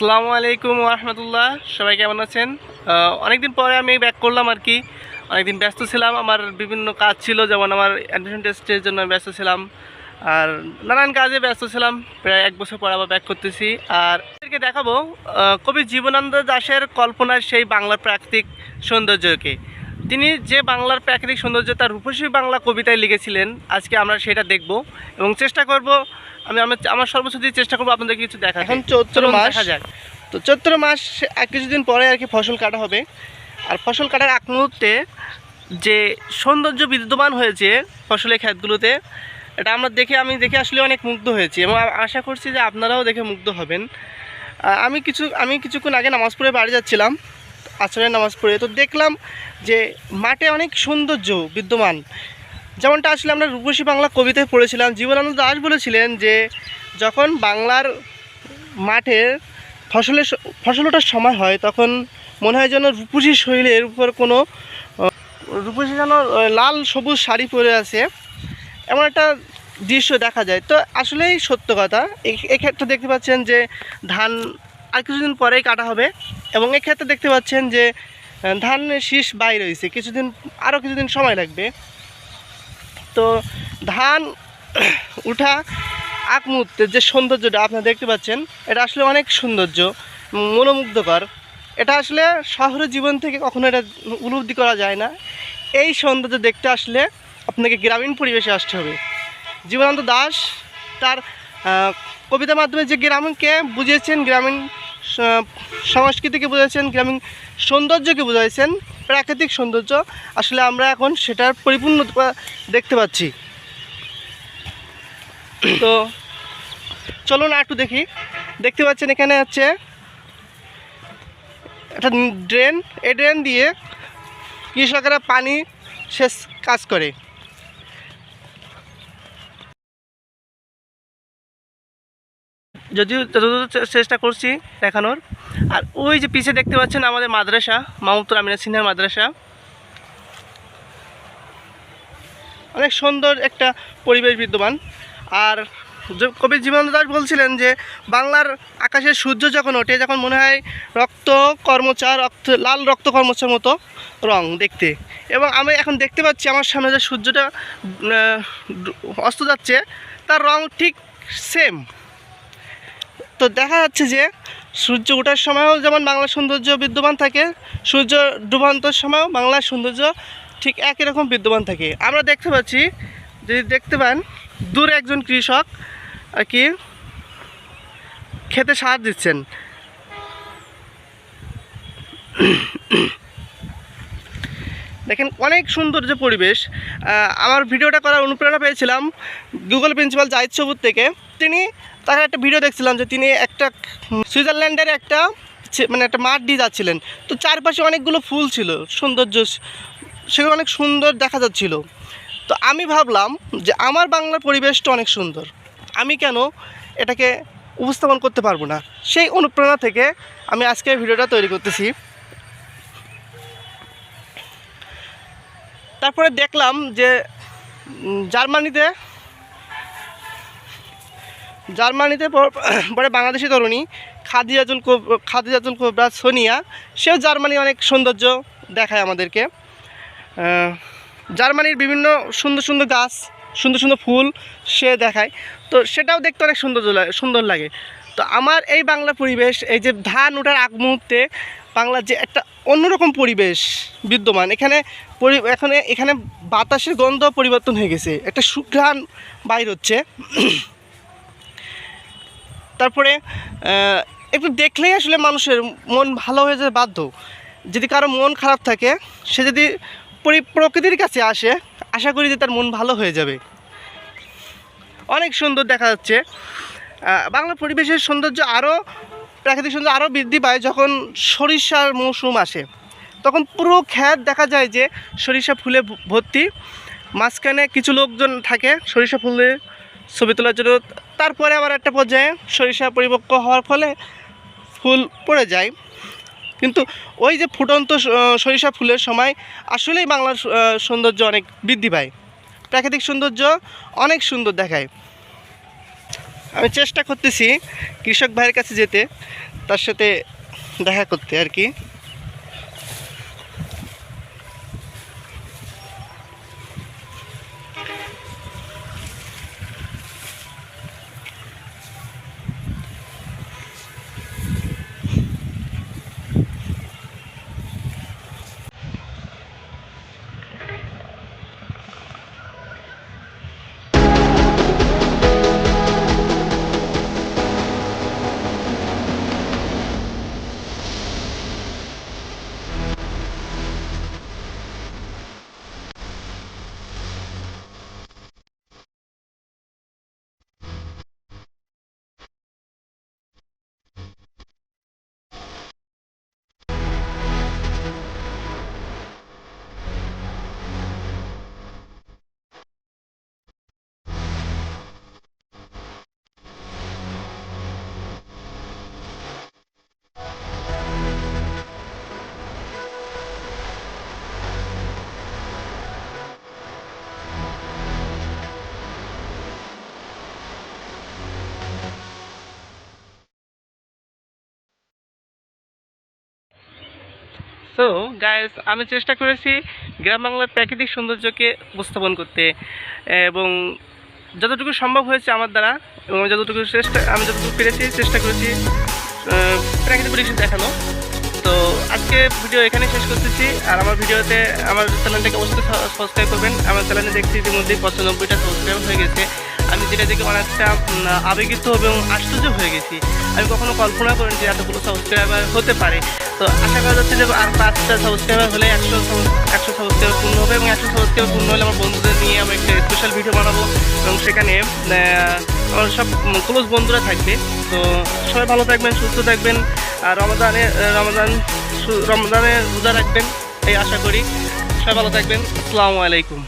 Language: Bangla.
আসসালামু আলাইকুম রহমতুল্লাহ সবাই কেমন আছেন? অনেকদিন পরে আমি ব্যাক করলাম আর কি। অনেকদিন ব্যস্ত ছিলাম, আমার বিভিন্ন কাজ ছিল, যেমন আমার অ্যাডমিশন টেস্টের জন্য ব্যস্ত ছিলাম। আর নানান কাজে ব্যস্ত ছিলাম, প্রায় এক বছর পর আবার ব্যাক করতেছি। আর এদেরকে দেখাবো কবি জীবনানন্দ দাসের কল্পনার সেই বাংলার প্রাকৃতিক সৌন্দর্যকে। তিনি যে বাংলার প্রাকৃতিক সৌন্দর্য তার রূপসী বাংলা কবিতায় লিখেছিলেন আজকে আমরা সেটা দেখব এবং চেষ্টা করব আমি আমার আমার সর্বোচ্চ দিয়ে চেষ্টা করব আপনাদের কিছু দেখা এখন চৈত্র মাস। দেখা যাক। তো চৈত্র মাস আর কিছুদিন পরে আর কি ফসল কাটা হবে। আর ফসল কাটার আগ মুহূর্তে যে সৌন্দর্য বিদ্যমান হয়েছে ফসলের ক্ষেতগুলোতে এটা আমরা দেখে আমি দেখে আসলে অনেক মুগ্ধ হয়েছি এবং আশা করছি যে আপনারাও দেখে মুগ্ধ হবেন। আমি কিছু আমি কিছুক্ষণ আগে নামাজ পড়ে বাড়ি যাচ্ছিলাম। আচরণের নামাজ পড়ে। তো দেখলাম যে মাঠে অনেক সৌন্দর্য বিদ্যমান। যেমনটা আসলে আমরা রূপসী বাংলা কবিতায় পড়েছিলাম, জীবনানন্দ দাস বলেছিলেন যে, যখন বাংলার মাঠের ফসলের ফসল ওঠার সময় হয়, তখন মনে হয় যেন রূপসী শৈলের উপর কোনো রূপসী যেন লাল সবুজ শাড়ি পরে আছে, এমন একটা দৃশ্য দেখা যায়। তো আসলেই সত্য কথা। এক্ষেত্রে দেখতে পাচ্ছেন যে ধান আর কিছুদিন পরেই কাটা হবে। এবং এক্ষেত্রে দেখতে পাচ্ছেন যে ধানের শীষ বাইরে রয়েছে কিছুদিন আরও কিছুদিন সময় লাগবে। তো ধান, উঠা আগ মুহূর্তের যে সৌন্দর্যটা আপনারা দেখতে পাচ্ছেন, এটা আসলে অনেক সৌন্দর্য, মনোমুগ্ধকর। এটা আসলে শহরের জীবন থেকে কখনো এটা উপলব্ধি করা যায় না। এই সৌন্দর্য দেখতে আসলে আপনাকে গ্রামীণ পরিবেশে আসতে হবে। জীবনানন্দ দাস তার কবিতার মাধ্যমে যে গ্রামীণকে বুঝিয়েছেন, গ্রামীণ সংস্কৃতিকে বুঝিয়েছেন গ্রামীণ সৌন্দর্যকে বুঝাইছেন, প্রাকৃতিক সৌন্দর্য, আসলে আমরা এখন সেটার পরিপূর্ণতা দেখতে পাচ্ছি। তো চলুন একটু দেখি। দেখতে পাচ্ছেন এখানে হচ্ছে একটা ড্রেন, এই ড্রেন দিয়ে কৃষকেরা পানি সেচ কাজ করে। যদিও যতদূর চেষ্টা করছি দেখানোর। আর ওই যে পিছে দেখতে পাচ্ছেন আমাদের মাদ্রাসা মাহমুদুর আমিনা সিনহার মাদ্রাসা। অনেক সুন্দর একটা পরিবেশ বিদ্যমান। আর কবি জীবনানন্দ দাস বলছিলেন যে, বাংলার আকাশের সূর্য যখন ওঠে যখন মনে হয় রক্ত কর্মচার, রক্ত, লাল রক্ত কর্মচার মতো রং দেখতে। এবং আমি এখন দেখতে পাচ্ছি আমার সামনে যে সূর্যটা অস্ত যাচ্ছে, তার রং ঠিক সেম তো দেখা যাচ্ছে যে সূর্য ওঠার সময়ও যেমন বাংলার সৌন্দর্য বিদ্যমান থাকে, সূর্য ডুবান্তর সময়ও বাংলার সৌন্দর্য ঠিক একই রকম বিদ্যমান থাকে। আমরা দেখতে পাচ্ছি, যদি দেখতে পান, দূরে একজন কৃষক আর কি খেতে সার দিচ্ছেন। দেখেন অনেক সুন্দর যে পরিবেশ। আমার ভিডিওটা করার অনুপ্রেরণা পেয়েছিলাম গুগল প্রিন্সিপাল জাহিদ সবুর থেকে। তিনি তার একটা ভিডিও দেখছিলাম যে তিনি একটা সুইজারল্যান্ডের একটা মানে একটা মাঠ দিয়ে যাচ্ছিলেন। তো চারপাশে অনেকগুলো ফুল ছিল, সৌন্দর্য সেগুলো অনেক সুন্দর দেখা যাচ্ছিল। তো আমি ভাবলাম যে আমার বাংলার পরিবেশটা অনেক সুন্দর। আমি কেন এটাকে উপস্থাপন করতে পারব না? সেই অনুপ্রেরণা থেকে আমি আজকে ভিডিওটা তৈরি করতেছি। তারপরে দেখলাম যে জার্মানিতে জার্মানিতে পরে বাংলাদেশি তরুণী খাদিজাতুল খাদিজাতুল কোবরা সোনিয়া, সেও জার্মানি অনেক সৌন্দর্য দেখায় আমাদেরকে। জার্মানির বিভিন্ন সুন্দর সুন্দর গাছ, সুন্দর সুন্দর ফুল সে দেখায়। তো সেটাও দেখতে অনেক সুন্দর সুন্দর লাগে। তো আমার এই বাংলা পরিবেশ, এই যে ধান ওঠার আগ মুহূর্তে বাংলার যে একটা অন্যরকম পরিবেশ বিদ্যমান, এখানে এখানে এখানে বাতাসের গন্ধ পরিবর্তন হয়ে গেছে, একটা সুঘ্রাণ বাইর হচ্ছে। তারপরে একটু দেখলেই আসলে মানুষের মন ভালো হয়ে যায় বাধ্য। যদি কারও মন খারাপ থাকে, সে যদি পরি- প্রকৃতির কাছে আসে, আশা করি যে তার মন ভালো হয়ে যাবে। অনেক সুন্দর দেখা যাচ্ছে। বাংলা পরিবেশের সৌন্দর্য আরও প্রাকৃতিক সৌন্দর্য আরও বৃদ্ধি পায় যখন সরিষার মৌসুম আসে। তখন পুরো ক্ষেত দেখা যায় যে সরিষা ফুলে ভর্তি। মাঝখানে কিছু লোকজন থাকে সরিষা ফুলে ছবি তোলার জন্য। তারপরে আবার একটা পর্যায়ে সরিষা পরিপক্ক হওয়ার ফলে ফুল পড়ে যায়। কিন্তু ওই যে ফুটন্ত সরিষা ফুলের সময় আসলেই বাংলার সৌন্দর্য অনেক বৃদ্ধি পায়। প্রাকৃতিক সৌন্দর্য অনেক সুন্দর দেখায়। আমি চেষ্টা করতেছি কৃষক ভাইয়ের কাছে যেতে তার সাথে দেখা করতে আর কি। সো গাইস আমি চেষ্টা করেছি গ্রাম বাংলার প্রাকৃতিক সৌন্দর্যকে উপস্থাপন করতে, এবং যতটুকু সম্ভব হয়েছে আমার দ্বারা, এবং আমি যতটুকু চেষ্টা, আমি যতটুকু পেরেছি, চেষ্টা করেছি প্রাকৃতিক পরিবেশ দেখানো। তো, আজকে ভিডিও এখানে শেষ করতেছি, আর আমার ভিডিওতে আমার চ্যানেলটাকে অবশ্যই সাবস্ক্রাইব করবেন। আমার চ্যানেলে দেখছি ইতিমধ্যেই পঁচানব্বইটা সাবস্ক্রাইব হয়ে গেছে। আমি যেটা দেখে অনেকটা আবেগিত এবং আশ্চর্য হয়ে গেছি। আমি কখনো কল্পনা করিনি যে এতগুলো সাবস্ক্রাইবার হতে পারে। তো আশা করা যাচ্ছে যে আর পাঁচটা সাবস্ক্রাইবার হলে একশো একশো সাবস্ক্রাইবার পূর্ণ হবে এবং একশো সাবস্ক্রাইবার পূর্ণ হলে আমার বন্ধুদের নিয়ে আমি একটা স্পেশাল ভিডিও বানাবো এবং সেখানে আমার সব ক্লোজ বন্ধুরা থাকবে। তো সবাই ভালো থাকবেন, সুস্থ থাকবেন। আর রমাদান সু- রমজানে রোজা রাখবেন, এই আশা করি। সবাই ভালো থাকবেন। আসসালামু আলাইকুম।